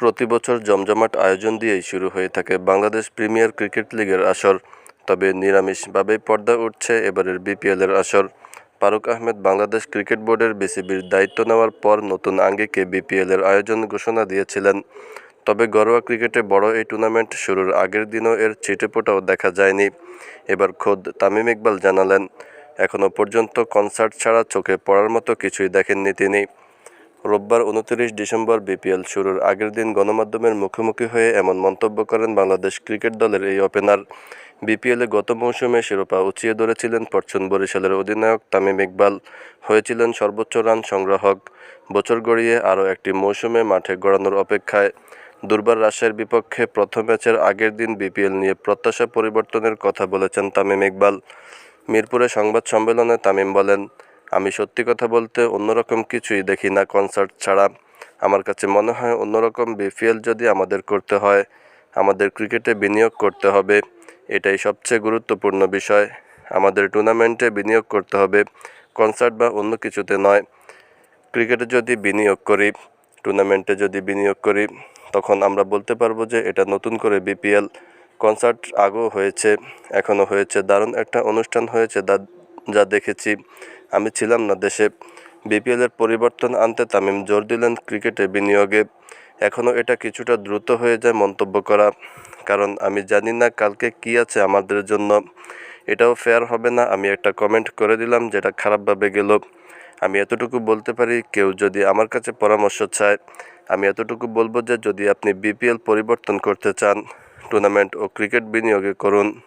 প্রতি বছর জমজমাট আয়োজন দিয়েই শুরু হয়ে থাকে বাংলাদেশ প্রিমিয়ার ক্রিকেট লিগের আসর। তবে নিরামিষভাবেই পর্দা উঠছে এবারের বিপিএলের আসর। ফারুক আহমেদ বাংলাদেশ ক্রিকেট বোর্ডের বিসিবির দায়িত্ব নেওয়ার পর নতুন আঙ্গিকে বিপিএলের আয়োজন ঘোষণা দিয়েছিলেন। তবে ঘরোয়া ক্রিকেটে বড় এই টুর্নামেন্ট শুরুর আগের দিনও এর ছিটেফোঁটাও দেখা যায়নি। এবার খোদ তামিম ইকবাল জানালেন এখনও পর্যন্ত কনসার্ট ছাড়া চোখে পড়ার মতো কিছুই দেখেননি তিনি। রোববার উনত্রিশ ডিসেম্বর বিপিএল শুরুর আগের দিন গণমাধ্যমের মুখোমুখি হয়ে এমন মন্তব্য করেন বাংলাদেশ ক্রিকেট দলের এই ওপেনার। বিপিএলে গত মৌসুমে শিরোপা উঁচিয়ে ধরেছিলেন পরচুন বরিশালের অধিনায়ক তামিম ইকবাল। হয়েছিলেন সর্বোচ্চ রান সংগ্রাহক। বছর গড়িয়ে আরও একটি মৌসুমে মাঠে গড়ানোর অপেক্ষায়। দুর্বার রাজশাহীর বিপক্ষে প্রথম ম্যাচের আগের দিন বিপিএল নিয়ে প্রত্যাশা পরিবর্তনের কথা বলেছেন তামিম ইকবাল। মিরপুরে সংবাদ সম্মেলনে তামিম বলেন আমি সত্যি কথা বলতে অন্যরকম কিছুই দেখি না কনসার্ট ছাড়া। আমার কাছে মনে হয় অন্যরকম বিপিএল যদি আমাদের করতে হয়, আমাদের ক্রিকেটে বিনিয়োগ করতে হবে, এটাই সবচেয়ে গুরুত্বপূর্ণ বিষয়। আমাদের টুর্নামেন্টে বিনিয়োগ করতে হবে কনসার্ট বা অন্য কিছুতে নয়। ক্রিকেটে যদি বিনিয়োগ করি টুর্নামেন্টে যদি বিনিয়োগ করি, তখন আমরা বলতে পারব যে এটা নতুন করে বিপিএল কনসার্ট আগেও হয়েছে, এখনও হয়েছে। দারুণ একটা অনুষ্ঠান হয়েছে যা দেখেছি। আমি ছিলাম না দেশে। বিপিএলের পরিবর্তন আনতে তামিম জোর দিলেন ক্রিকেটে বিনিয়োগে। এখনও এটা কিছুটা দ্রুত হয়ে যায় মন্তব্য করা। কারণ আমি জানি না কালকে কী আছে আমাদের জন্য। এটাও ফেয়ার হবে না। আমি একটা কমেন্ট করে দিলাম যেটা খারাপভাবে গেল। আমি এতটুকু বলতে পারি, কেউ যদি আমার কাছে পরামর্শ চায়, আমি এতটুকু বলব যে যদি আপনি বিপিএল পরিবর্তন করতে চান টুর্নামেন্ট ও ক্রিকেট বিনিয়োগে করুন।